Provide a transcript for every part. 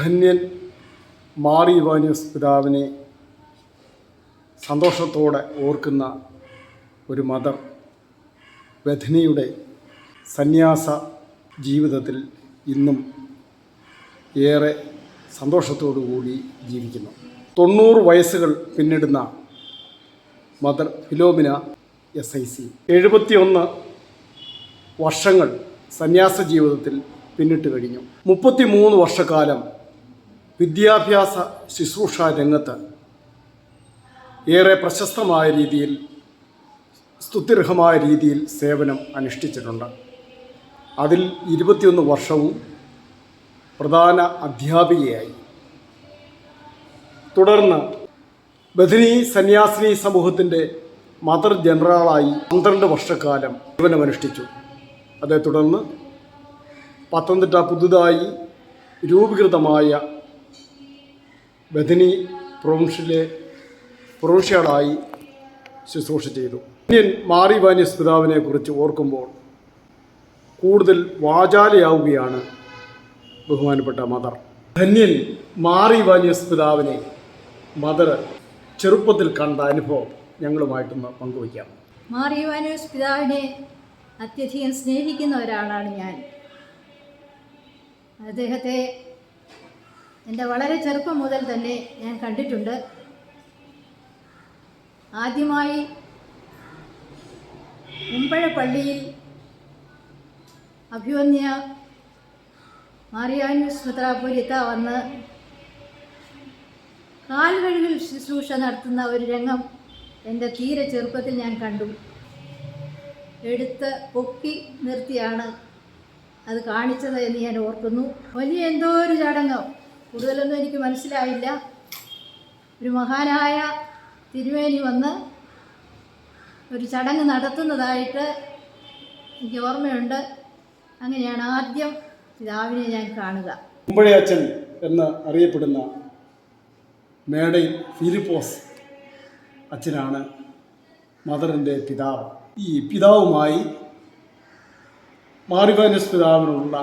ധന്യൻ മാറി ഇവാനിയസ് പിതാവിനെ സന്തോഷത്തോടെ ഓർക്കുന്ന ഒരു മദർ ബഥനിയുടെ സന്യാസ ജീവിതത്തിൽ ഇന്നും ഏറെ സന്തോഷത്തോടു കൂടി ജീവിക്കുന്നു. തൊണ്ണൂറ് വയസ്സുകൾ പിന്നിടുന്ന mother Philomena S I C. എഴുപത്തിയൊന്ന് വർഷങ്ങൾ സന്യാസ ജീവിതത്തിൽ പിന്നിട്ട് കഴിഞ്ഞു. മുപ്പത്തിമൂന്ന് വർഷക്കാലം വിദ്യാഭ്യാസ ശുശ്രൂഷ രംഗത്ത് ഏറെ പ്രശസ്തമായ രീതിയിൽ സ്തുത്യർഹമായ രീതിയിൽ സേവനം അനുഷ്ഠിച്ചിട്ടുണ്ട്. അതിൽ ഇരുപത്തിയൊന്ന് വർഷവും പ്രധാന അധ്യാപികയായി. തുടർന്ന് ബഥിനി സന്യാസിനി സമൂഹത്തിന്റെ മദർ ജനറലായി പന്ത്രണ്ട് വർഷക്കാലം സേവനമനുഷ്ഠിച്ചു. അതേ തുടർന്ന് പത്തനംതിട്ട പുതുതായി രൂപീകൃതമായ ബഥനി പ്രൊവിൻഷ്യലെ പ്രൊവിൻഷ്യലായി ശുശ്രൂഷ ചെയ്തു. ഇന്ത്യൻ മാറി വാനിയസ് പിതാവിനെ കുറിച്ച് ഓർക്കുമ്പോൾ കൂടുതൽ വാചാലയാവുകയാണ് ബഹുമാനപ്പെട്ട മദർ. ധന്യൻ മാറി വാനിയസ് പിതാവിനെ മദർ ചെറുപ്പത്തിൽ കണ്ട അനുഭവം ഞങ്ങളുമായിട്ടൊന്ന് പങ്കുവയ്ക്കാം. മാറി വാനിയ പിതാവിനെ അത്യധികം സ്നേഹിക്കുന്ന ഒരാളാണ് ഞാൻ. അദ്ദേഹത്തെ എന്റെ വളരെ ചെറുപ്പം മുതൽ തന്നെ ഞാൻ കണ്ടിട്ടുണ്ട്. ആദ്യമായി മുമ്പഴ പള്ളിയിൽ അഭിവന്യ മാറിയാനൂസ് മെത്രാപ്പൊലിത്ത വന്ന് കാൽകഴുകിൽ ശുശ്രൂഷ നടത്തുന്ന ഒരു രംഗം എന്റെ തീരെ ചെറുപ്പത്തിൽ ഞാൻ കണ്ടു. എടുത്ത് പൊക്കി നിർത്തിയാണ് അത് കാണിച്ചത് എന്ന് ഞാൻ ഓർക്കുന്നു. വലിയ എന്തോ ഒരു ചടങ്ങ്. കൂടുതലൊന്നും എനിക്ക് മനസ്സിലായില്ല. ഒരു മഹാനായ തിരുമേനി വന്ന് ഒരു ചടങ്ങ് നടത്തുന്നതായിട്ട് എനിക്ക് ഓർമ്മയുണ്ട്. അങ്ങനെയാണ് ആദ്യം പിതാവിനെ ഞാൻ കാണുക. കുമ്പഴയച്ചൻ എന്ന് അറിയപ്പെടുന്ന മേടയിൽ ഫിലിപ്പോസ് അച്ഛനാണ് മദറിന്റെ പിതാവ്. ഈ പിതാവുമായി മാറിവാനസ് പിതാവിനുള്ള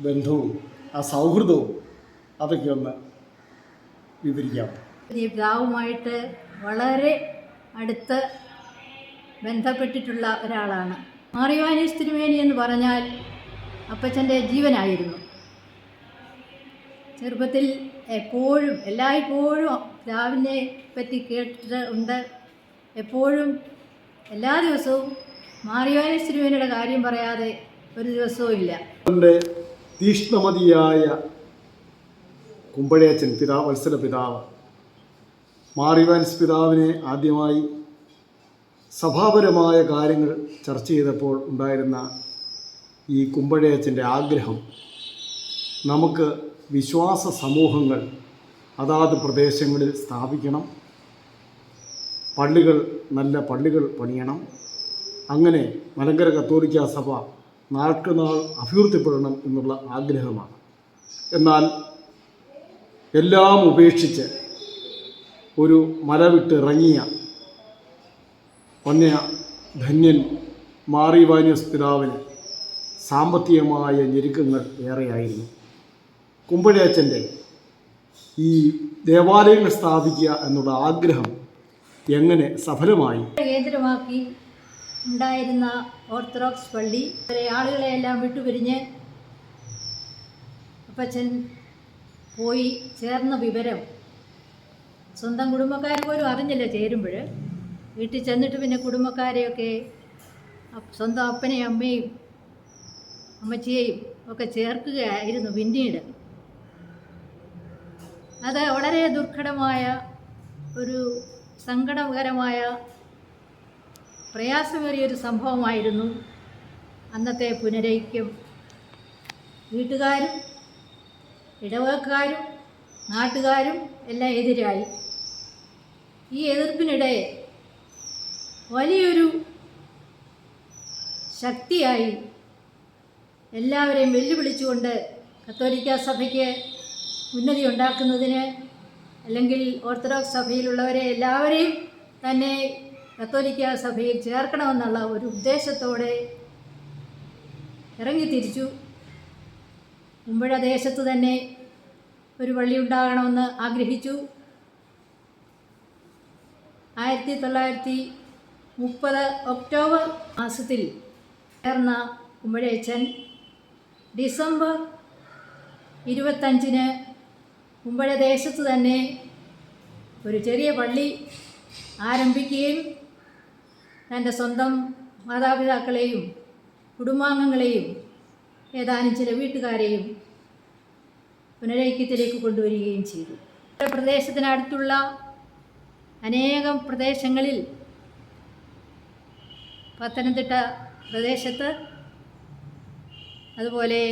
ബന്ധവും ആ സൗഹൃദവും അതൊക്കെ ഒന്ന് വിവരിക്കാം. പിതാവുമായിട്ട് വളരെ അടുത്ത് ബന്ധപ്പെട്ടിട്ടുള്ള ഒരാളാണ്. മാറിവാനീസ് തിരുമേനി എന്ന് പറഞ്ഞാൽ അപ്പച്ചന്റെ ജീവനായിരുന്നു. ചെറുപ്പത്തിൽ എപ്പോഴും എല്ലായ്പ്പോഴും പിതാവിനെ പറ്റി കേട്ടിട്ട് ഉണ്ട്. എപ്പോഴും എല്ലാ ദിവസവും മാറിവാനീസ് തിരുമേനിയുടെ കാര്യം പറയാതെ ഒരു ദിവസവും ഇല്ല. തീഷ്ണമതിയായ കുമ്പഴയച്ചൻ പിതാവ് വത്സല പിതാവ്. മാറിവാൻസ് പിതാവിനെ ആദ്യമായി സഭാപരമായ കാര്യങ്ങൾ ചർച്ച ചെയ്തപ്പോൾ ഉണ്ടായിരുന്ന ഈ കുമ്പഴയച്ചന്റെ ആഗ്രഹം നമുക്ക് വിശ്വാസ സമൂഹങ്ങൾ അതാത് പ്രദേശങ്ങളിൽ സ്ഥാപിക്കണം. പള്ളികൾ നല്ല പള്ളികൾ പണിയണം. അങ്ങനെ മലങ്കര കത്തോലിക്ക സഭ നാൾക്ക് നാൾ അഭിവൃദ്ധിപ്പെടണം എന്നുള്ള ആഗ്രഹമാണ്. എന്നാൽ എല്ലാം ഉപേക്ഷിച്ച് ഒരു മല വിട്ട് ധന്യൻ മാറിവാനിയസ് പിതാവിന് സാമ്പത്തികമായ ഞെരുക്കങ്ങൾ ഏറെയായിരുന്നു. കുമ്പഴേച്ചന്റെ ഈ ദേവാലയങ്ങൾ സ്ഥാപിക്കുക എന്നുള്ള ആഗ്രഹം എങ്ങനെ സഫലമായി? കേന്ദ്രമാക്കി ഉണ്ടായിരുന്ന ഓർത്തഡോക്സ് പള്ളി. ആളുകളെ ആളുകളെയെല്ലാം വിട്ടുപിരിഞ്ഞ് അപ്പച്ചൻ പോയി ചേർന്ന വിവരം സ്വന്തം കുടുംബക്കാർ പോലും അറിഞ്ഞില്ല ചേരുമ്പോൾ വീട്ടിൽ ചെന്നിട്ട് പിന്നെ കുടുംബക്കാരെയൊക്കെ സ്വന്തം അപ്പനെയും അമ്മയും അമ്മച്ചിയെയും ഒക്കെ ചേർക്കുകയായിരുന്നു പിന്നീട്. അത് വളരെ ദുർഘടമായ ഒരു സങ്കടകരമായ പ്രയാസമേറിയൊരു സംഭവമായിരുന്നു അന്നത്തെ പുനരൈക്യം. വീട്ടുകാരും ഇടവകക്കാരും നാട്ടുകാരും എല്ലാം എതിരായി. ഈ എതിർപ്പിനിടെ വലിയൊരു ശക്തിയായി എല്ലാവരെയും വെല്ലുവിളിച്ചുകൊണ്ട് കത്തോലിക്ക സഭയ്ക്ക് ഉന്നതി ഉണ്ടാക്കുന്നതിന് അല്ലെങ്കിൽ ഓർത്തഡോക്സ് സഭയിലുള്ളവരെ എല്ലാവരെയും തന്നെ കത്തോലിക്ക സഭയിൽ ചേർക്കണമെന്നുള്ള ഒരു ഉദ്ദേശത്തോടെ ഇറങ്ങി തിരിച്ചു കുമ്പഴ ദേശത്ത് തന്നെ ഒരു പള്ളി ഉണ്ടാകണമെന്ന് ആഗ്രഹിച്ചു. ആയിരത്തി തൊള്ളായിരത്തി മുപ്പത് ഒക്ടോബർ മാസത്തിൽ ചേർന്ന കുമ്പഴയച്ചൻ ഡിസംബർ ഇരുപത്തഞ്ചിന് കുമ്പഴ ദേശത്ത് തന്നെ ഒരു ചെറിയ പള്ളി ആരംഭിക്കുകയും തന്റെ സ്വന്തം മാതാപിതാക്കളെയും കുടുംബാംഗങ്ങളെയും ഏതാനും ചില വീട്ടുകാരെയും പുനരൈക്യത്തിലേക്ക് കൊണ്ടുവരികയും ചെയ്തു. പ്രദേശത്തിനടുത്തുള്ള അനേകം പ്രദേശങ്ങളിൽ പത്തനംതിട്ട പ്രദേശത്ത് അതുപോലെ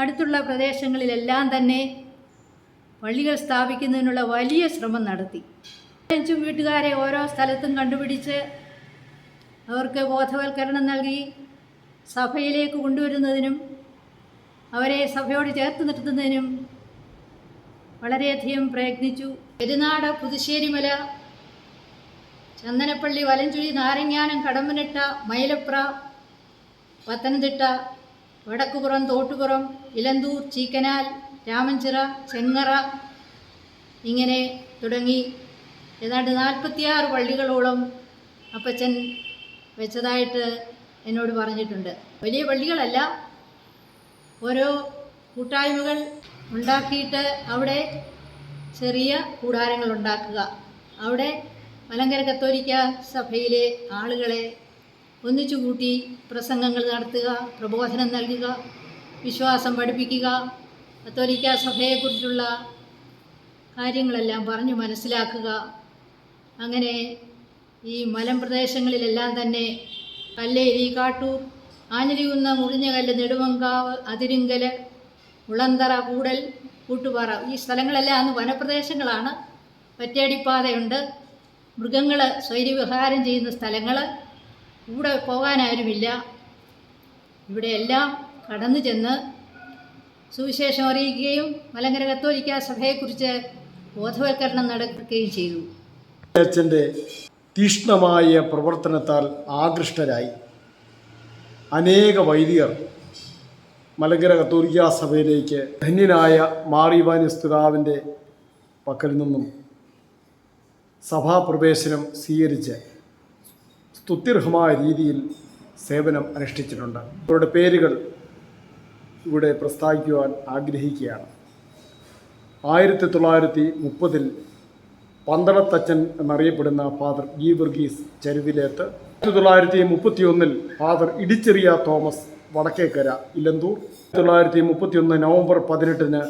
അടുത്തുള്ള പ്രദേശങ്ങളിലെല്ലാം തന്നെ പള്ളികൾ സ്ഥാപിക്കുന്നതിനുള്ള വലിയ ശ്രമം നടത്തി. അഞ്ചും വീട്ടുകാരെ ഓരോ സ്ഥലത്തും കണ്ടുപിടിച്ച് അവർക്ക് ബോധവൽക്കരണം നൽകി. സഭയിലേക്ക് കൊണ്ടുവരുന്നതിനും അവരെ സഭയോട് ചേർത്ത് നിർത്തുന്നതിനും വളരെയധികം പ്രയത്നിച്ചു. പെരുനാട് പുതുശ്ശേരിമല ചന്ദനപ്പള്ളി വലഞ്ചുഴി നാരങ്ങാനം കടമ്പനിട്ട മൈലപ്ര പത്തനംതിട്ട വടക്കുപുറം തോട്ടുപുറം ഇലന്തൂർ ചീക്കനാൽ രാമഞ്ചിറ ചെങ്ങറ ഇങ്ങനെ തുടങ്ങി. ഏതാണ്ട് നാൽപ്പത്തിയാറ് പള്ളികളോളം അപ്പച്ചൻ വെച്ചതായിട്ട് എന്നോട് പറഞ്ഞിട്ടുണ്ട്. വലിയ പള്ളികളല്ല. ഓരോ കൂട്ടായ്മകൾ ഉണ്ടാക്കിയിട്ട് അവിടെ ചെറിയ കൂടാരങ്ങൾ ഉണ്ടാക്കുക. അവിടെ മലങ്കര കത്തോലിക്ക സഭയിലെ ആളുകളെ ഒന്നിച്ചു കൂട്ടി പ്രസംഗങ്ങൾ നടത്തുക പ്രബോധനം നൽകുക വിശ്വാസം പഠിപ്പിക്കുക കത്തോലിക്ക സഭയെക്കുറിച്ചുള്ള കാര്യങ്ങളെല്ലാം പറഞ്ഞു മനസ്സിലാക്കുക. അങ്ങനെ ഈ മലമ്പ്രദേശങ്ങളിലെല്ലാം തന്നെ കല്ലേരി കാട്ടൂർ ആഞ്ഞിലികുന്ന മുറിഞ്ഞകല്ല് നെടുമങ്കാവ് അതിരിങ്കൽ മുളന്തറ കൂടൽ കൂട്ടുപാറ. ഈ സ്ഥലങ്ങളെല്ലാം അന്ന് വനപ്രദേശങ്ങളാണ്. പറ്റേടിപ്പാതയുണ്ട്. മൃഗങ്ങൾ സ്വൈര്യവിഹാരം ചെയ്യുന്ന സ്ഥലങ്ങൾ കൂടെ പോകാനാരുമില്ല. ഇവിടെയെല്ലാം കടന്നു ചെന്ന് സുവിശേഷം അറിയിക്കുകയും മലങ്കര കത്തോലിക്ക സഭയെക്കുറിച്ച് ബോധവൽക്കരണം നടക്കുകയും ചെയ്തു. അച്ഛന്റെ തീഷ്ണമായ പ്രവർത്തനത്താൽ ആകൃഷ്ടരായി. അനേക വൈദികർ മലങ്കര കത്തോലിക്ക സഭയിലേക്ക് ധന്യനായ മാറിവാനിസ്തുതാവിന്റെ പക്കൽ നിന്നും സഭാപ്രവേശനം സ്വീകരിച്ച് സ്തുത്യർഹമായ രീതിയിൽ സേവനം അനുഷ്ഠിച്ചിട്ടുണ്ട്. അവരുടെ പേരുകൾ ഇവിടെ പ്രസ്താവിക്കുവാൻ ആഗ്രഹിക്കുകയാണ്. ആയിരത്തി തൊള്ളായിരത്തി മുപ്പതിൽ പന്തളത്തച്ഛൻ എന്നറിയപ്പെടുന്ന ഫാദർ ജി വർഗീസ് ചരുവിലേത്ത്. ആയിരത്തി തൊള്ളായിരത്തി മുപ്പത്തി ഒന്നിൽ ഫാദർ ഇടിച്ചെറിയ തോമസ് വടക്കേക്കര ഇലന്തൂർ. ആയിരത്തി തൊള്ളായിരത്തി മുപ്പത്തി ഒന്ന് നവംബർ പതിനെട്ടിന്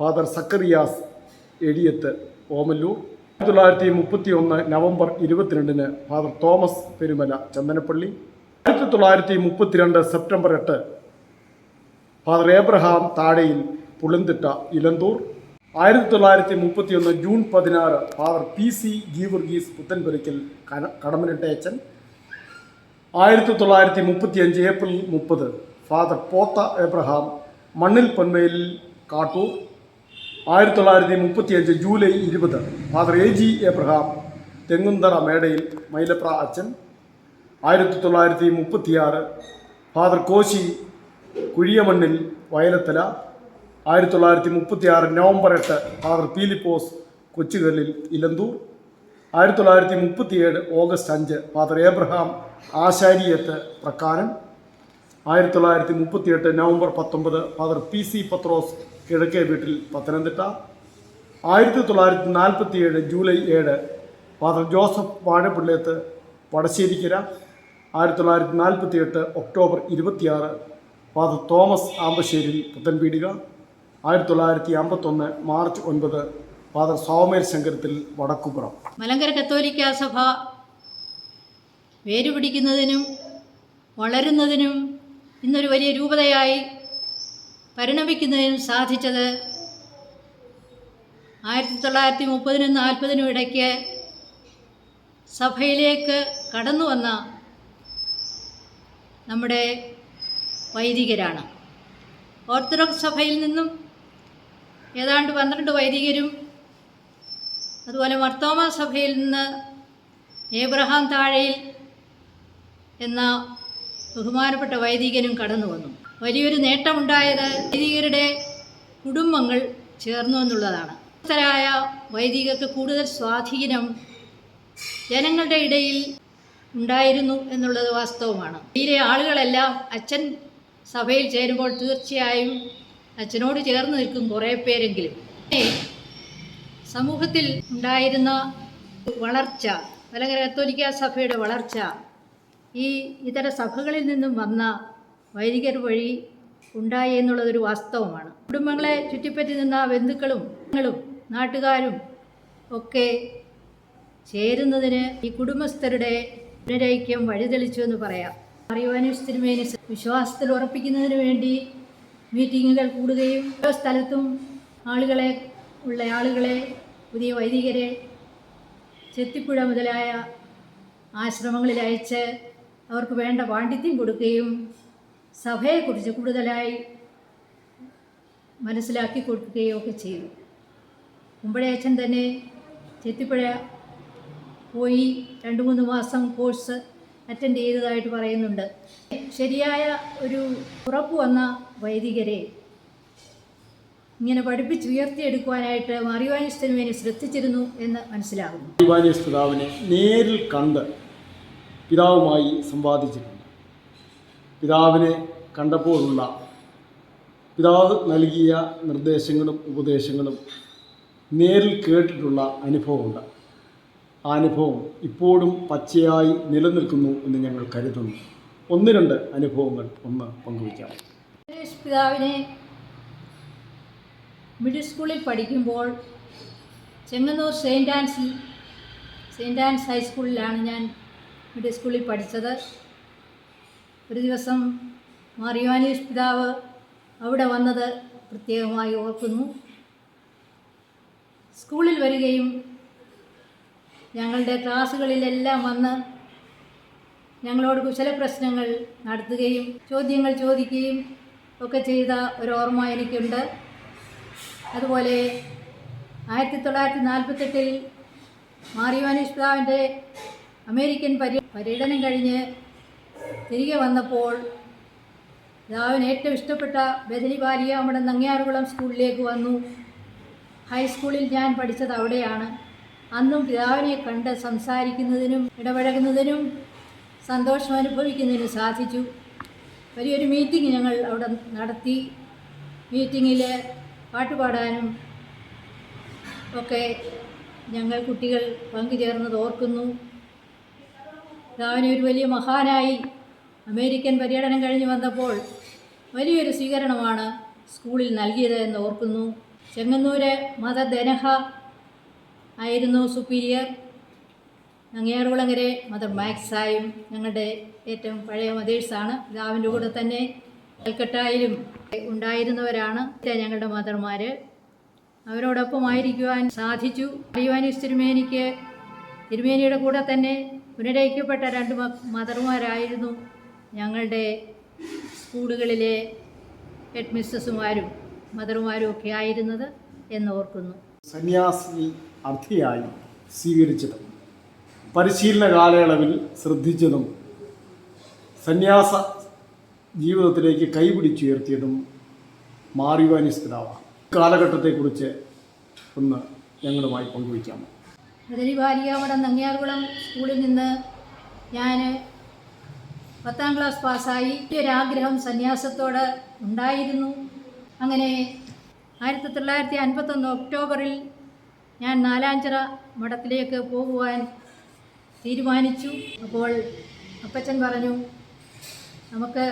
ഫാദർ സക്കറിയാസ് എടിയത്ത് ഓമല്ലൂർ. ആയിരത്തി തൊള്ളായിരത്തി മുപ്പത്തി ഒന്ന് നവംബർ ഇരുപത്തിരണ്ടിന് ഫാദർ തോമസ് പെരുമല ചന്ദനപ്പള്ളി. ആയിരത്തി തൊള്ളായിരത്തി മുപ്പത്തിരണ്ട് സെപ്റ്റംബർ എട്ട് ഫാദർ ഏബ്രഹാം താഴയിൽ പുളിന്തിട്ട ഇലന്തൂർ. ആയിരത്തി തൊള്ളായിരത്തി മുപ്പത്തി ഒന്ന് ജൂൺ പതിനാറ് father P C Geevarghese Puthenpurackal കടമനിട്ടയച്ചൻ. ആയിരത്തി തൊള്ളായിരത്തി മുപ്പത്തി അഞ്ച് ഏപ്രിൽ മുപ്പത് ഫാദർ പോത്ത എബ്രഹാം മണ്ണിൽ പൊന്മയിൽ കാട്ടൂർ. ആയിരത്തി തൊള്ളായിരത്തി മുപ്പത്തി അഞ്ച് ജൂലൈ ഇരുപത് father A G Abraham Thengunthara Medayil Mylapra അച്ഛൻ. ആയിരത്തി തൊള്ളായിരത്തി മുപ്പത്തിയാറ് ഫാദർ കോശി കുഴിയമണ്ണിൽ വയലത്തല. ആയിരത്തി തൊള്ളായിരത്തി മുപ്പത്തി ആറ് നവംബർ എട്ട് ഫാദർ പീലിപ്പോസ് കൊച്ചുകല്ലിൽ ഇലന്തൂർ. ആയിരത്തി തൊള്ളായിരത്തി മുപ്പത്തിയേഴ് ഓഗസ്റ്റ് അഞ്ച് ഫാദർ ഏബ്രഹാം ആശാരിയത്ത് പ്രക്കാരൻ ആയിരത്തി തൊള്ളായിരത്തി മുപ്പത്തിയെട്ട് നവംബർ പത്തൊമ്പത് ഫാദർ പി സി പത്രോസ് കിഴക്കേ വീട്ടിൽ പത്തനംതിട്ട. ആയിരത്തി തൊള്ളായിരത്തി നാൽപ്പത്തിയേഴ് ജൂലൈ ഏഴ് ഫാദർ ജോസഫ് വാഴപ്പിള്ളേത്ത് വടശ്ശേരിക്കര ആയിരത്തി തൊള്ളായിരത്തി നാൽപ്പത്തി എട്ട് ഒക്ടോബർ ഇരുപത്തിയാറ് ഫാദർ തോമസ് ആമ്പശ്ശേരി പുത്തൻപീടിക. ആയിരത്തി തൊള്ളായിരത്തി അമ്പത്തൊന്ന് മാർച്ച് ഒൻപത് ഫാദർ സോമേൽ ശങ്കരത്തിൽ വടക്കുപുറം. മലങ്കര കത്തോലിക്ക സഭ വേരുപിടിക്കുന്നതിനും വളരുന്നതിനും ഇന്നൊരു വലിയ രൂപതയായി പരിണമിക്കുന്നതിനും സാധിച്ചത് ആയിരത്തി തൊള്ളായിരത്തി മുപ്പതിനും നാൽപ്പതിനും ഇടയ്ക്ക് സഭയിലേക്ക് കടന്നു വന്ന നമ്മുടെ വൈദികരാണ്. ഓർത്തഡോക്സ് സഭയിൽ നിന്നും ഏതാണ്ട് പന്ത്രണ്ട് വൈദികരും അതുപോലെ മർത്തോമ സഭയിൽ നിന്ന് ഏബ്രഹാം താഴയിൽ എന്ന ബഹുമാനപ്പെട്ട വൈദികനും കടന്നു വന്നു. വലിയൊരു നേട്ടമുണ്ടായത് വൈദികരുടെ കുടുംബങ്ങൾ ചേർന്നു എന്നുള്ളതാണ്. ഭക്തരായ വൈദികർക്ക് കൂടുതൽ സ്വാധീനം ജനങ്ങളുടെ ഇടയിൽ ഉണ്ടായിരുന്നു എന്നുള്ളത് വാസ്തവമാണ്. ഇതിലെ ആളുകളെല്ലാം അച്ഛൻ സഭയിൽ ചേരുമ്പോൾ തീർച്ചയായും അച്ഛനോട് ചേർന്ന് നിൽക്കും കുറേ പേരെങ്കിലും. സമൂഹത്തിൽ ഉണ്ടായിരുന്ന വളർച്ച മലങ്കര കത്തോലിക്ക സഭയുടെ വളർച്ച ഈ ഇതര സഭകളിൽ നിന്നും വന്ന വൈദികർ വഴി ഉണ്ടായി എന്നുള്ളതൊരു വാസ്തവമാണ്. കുടുംബങ്ങളെ ചുറ്റിപ്പറ്റി നിന്ന ബന്ധുക്കളും നാട്ടുകാരും ഒക്കെ ചേരുന്നതിന് ഈ കുടുംബസ്ഥരുടെ പുനരൈക്യം വഴിതെളിച്ചു എന്ന് പറയാം. അറിയുവാനും തിരുമേനി വിശ്വാസത്തിൽ ഉറപ്പിക്കുന്നതിന് വേണ്ടി മീറ്റിങ്ങുകൾ കൂടുകയും ഓരോ സ്ഥലത്തും ആളുകളെ ഉള്ള ആളുകളെ പുതിയ വൈദികരെ ചെത്തിപ്പുഴ മുതലായ ആശ്രമങ്ങളിൽ അയച്ച് അവർക്ക് വേണ്ട പാണ്ഡിത്യം കൊടുക്കുകയും സഭയെക്കുറിച്ച് കൂടുതലായി മനസ്സിലാക്കി കൊടുക്കുകയും ഒക്കെ ചെയ്തു. കുമ്പഴയച്ചൻ തന്നെ ചെത്തിപ്പുഴ പോയി രണ്ട് മൂന്ന് മാസം കോഴ്സ് അറ്റൻഡ് ചെയ്തതായിട്ട് പറയുന്നുണ്ട്. ശരിയായ ഒരു ഉറപ്പ് വന്ന വൈദികരെ. ഇങ്ങനെ പഠിപ്പിച്ചുയർത്തിയെടുക്കുവാനായിട്ട് മറിവാനിസ്തന് വേണ്ടി ശ്രദ്ധിച്ചിരുന്നു എന്ന് മനസ്സിലാകുന്നു. പിതാവിനെ നേരിൽ കണ്ട് പിതാവുമായി സംവാദിച്ചിട്ടുണ്ട് പിതാവിനെ കണ്ടപ്പോഴുള്ള പിതാവ് നൽകിയ നിർദ്ദേശങ്ങളും ഉപദേശങ്ങളും നേരിൽ കേട്ടിട്ടുള്ള അനുഭവമുണ്ട്. ആ അനുഭവം ഇപ്പോഴും പച്ചയായി നിലനിൽക്കുന്നു എന്ന് ഞങ്ങൾ കരുതുന്നു. ഒന്ന് രണ്ട് അനുഭവങ്ങൾ ഒന്ന് പങ്കുവയ്ക്കാം. പിതാവിനെ മിഡിൽ സ്കൂളിൽ പഠിക്കുമ്പോൾ ചെങ്ങന്നൂർ സെയിന്റ് ആൻസിൽ സെയിന്റ് ആൻസ് ഹൈസ്കൂളിലാണ് ഞാൻ മിഡിൽ സ്കൂളിൽ പഠിച്ചത്. ഒരു ദിവസം മാറിയോനീസ് പിതാവ് അവിടെ വന്നത് പ്രത്യേകമായി ഓർക്കുന്നു. സ്കൂളിൽ വരികയും ഞങ്ങളുടെ ക്ലാസ്സുകളിലെല്ലാം വന്ന് ഞങ്ങളോട് കുശല പ്രശ്നങ്ങൾ നടത്തുകയും ചോദ്യങ്ങൾ ചോദിക്കുകയും ഒക്കെ ചെയ്ത ഒരു ഓർമ്മ എനിക്കുണ്ട് അതുപോലെ ആയിരത്തി തൊള്ളായിരത്തി നാൽപ്പത്തെട്ടിൽ മാറിയോനീസ് പിതാവിന്റെ അമേരിക്കൻ പര്യ പര്യടനം കഴിഞ്ഞ് തിരികെ വന്നപ്പോൾ പിതാവിന് ഏറ്റവും ഇഷ്ടപ്പെട്ട ബദലി ഭാര്യ നമ്മുടെ നങ്ങിയാറുകുളം സ്കൂളിലേക്ക് വന്നു. ഹൈസ്കൂളിൽ ഞാൻ പഠിച്ചത് അവിടെയാണ്. അന്നും പിതാവിനെ കണ്ട് സംസാരിക്കുന്നതിനും ഇടപഴകുന്നതിനും സന്തോഷം അനുഭവിക്കുന്നതിനും സാധിച്ചു. വലിയൊരു മീറ്റിംഗ് ഞങ്ങൾ അവിടെ നടത്തി. മീറ്റിങ്ങിൽ പാട്ടുപാടാനും ഒക്കെ ഞങ്ങൾ കുട്ടികൾ പങ്കുചേർന്നത് ഓർക്കുന്നു. ഒരു വലിയ മഹാനായി അമേരിക്കൻ പര്യടനം കഴിഞ്ഞ് വന്നപ്പോൾ വലിയൊരു സ്വീകരണമാണ് സ്കൂളിൽ നൽകിയത് എന്ന് ഓർക്കുന്നു. ചെങ്ങന്നൂര് മദർ ആയിരുന്നു സുപ്പീരിയർ നങ്ങിയാറുകുളങ്ങരെ മദർ മാക്സായും ഞങ്ങളുടെ ഏറ്റവും പഴയ മദേഴ്സാണ്. പിതാവിന്റെ കൂടെ തന്നെ കൽക്കട്ടായിലും ഉണ്ടായിരുന്നവരാണ് ഞങ്ങളുടെ മദർമാർ അവരോടൊപ്പം ആയിരിക്കുവാൻ സാധിച്ചു. അറിയുവാനിസ് തിരുമേനിക്ക് തിരുമേനിയുടെ കൂടെ തന്നെ പുനരയിക്കപ്പെട്ട രണ്ട് മദർമാരായിരുന്നു ഞങ്ങളുടെ സ്കൂളുകളിലെ ഹെഡ് മിസ്സസുമാരും മദർമാരും ഒക്കെ ആയിരുന്നത് എന്ന് ഓർക്കുന്നു സന്യാസി അർത്ഥിയായി സ്വീകരിച്ചതും പരിശീലന കാലയളവിൽ ശ്രദ്ധിച്ചതും സന്യാസ ജീവിതത്തിലേക്ക് കൈപിടിച്ചുയർത്തിയതും മാറിവാനി പിതാവാണ് കാലഘട്ടത്തെക്കുറിച്ച് ഒന്ന് ഞങ്ങളുമായി പങ്കുവയ്ക്കാമോ? മുതലി ബാലികാമഠം നങ്ങിയാർകുളം സ്കൂളിൽ നിന്ന് ഞാൻ പത്താം ക്ലാസ് പാസ്സായി. ഒരാഗ്രഹം സന്യാസത്തോട് ഉണ്ടായിരുന്നു. അങ്ങനെ ആയിരത്തി തൊള്ളായിരത്തി അൻപത്തൊന്ന് ഒക്ടോബറിൽ ഞാൻ നാലാഞ്ചിറ മഠത്തിലേക്ക് പോകുവാൻ തീരുമാനിച്ചു. അപ്പോൾ അപ്പച്ചൻ പറഞ്ഞു നമുക്ക്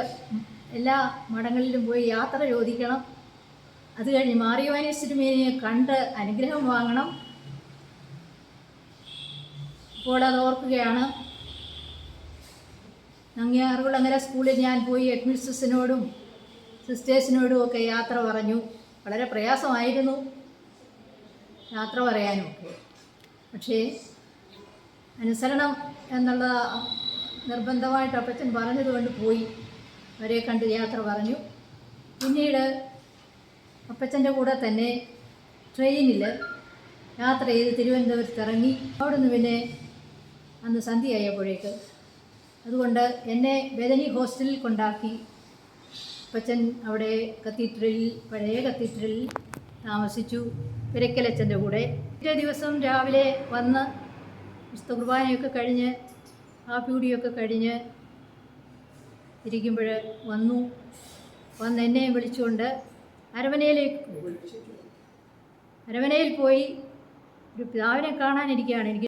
എല്ലാ മഠങ്ങളിലും പോയി യാത്ര ചോദിക്കണം. അത് കഴിഞ്ഞ് സിനിമയെ കണ്ട് അനുഗ്രഹം വാങ്ങണം. അപ്പോൾ അത് ഓർക്കുകയാണ്. നങ്ങിയാറുകുളങ്ങര സ്കൂളിൽ ഞാൻ പോയി അഡ്മിനിസ്ട്രസിനോടും സിസ്റ്റേഴ്സിനോടും ഒക്കെ യാത്ര പറഞ്ഞു. വളരെ പ്രയാസമായിരുന്നു യാത്ര പറയാനും പക്ഷേ അനുസരണം എന്നുള്ള നിർബന്ധമായിട്ട് അപ്പച്ചൻ പറഞ്ഞതുകൊണ്ട് പോയി. അവരെ കണ്ട് യാത്ര പറഞ്ഞു. പിന്നീട് അപ്പച്ചന്റെ കൂടെ തന്നെ ട്രെയിനിൽ യാത്ര ചെയ്ത് തിരുവനന്തപുരത്ത് ഇറങ്ങി. അവിടുന്ന് പിന്നെ അന്ന് സന്ധ്യയായപ്പോഴേക്ക്. അതുകൊണ്ട് എന്നെ ബദനി ഹോസ്റ്റലിൽ കൊണ്ടാക്കി അപ്പച്ചൻ അവിടെ കത്തീഡ്രലിൽ പഴയ കത്തീഡ്രലിൽ താമസിച്ചു. പെരക്കലച്ചന്റെ കൂടെ. പിറ്റേ ദിവസം രാവിലെ വന്ന് വിശുദ്ധ കുർബാനയൊക്കെ കഴിഞ്ഞ് കാപ്പികുടിയൊക്കെ കഴിഞ്ഞ് ഇരിക്കുമ്പോൾ വന്നു. വന്ന് എന്നെയും വിളിച്ചുകൊണ്ട് അരമനയിലേക്ക് പോയി. അരമനയിൽ പോയി ഒരു പിതാവിനെ കാണാനിരിക്കുകയാണ്. എനിക്ക്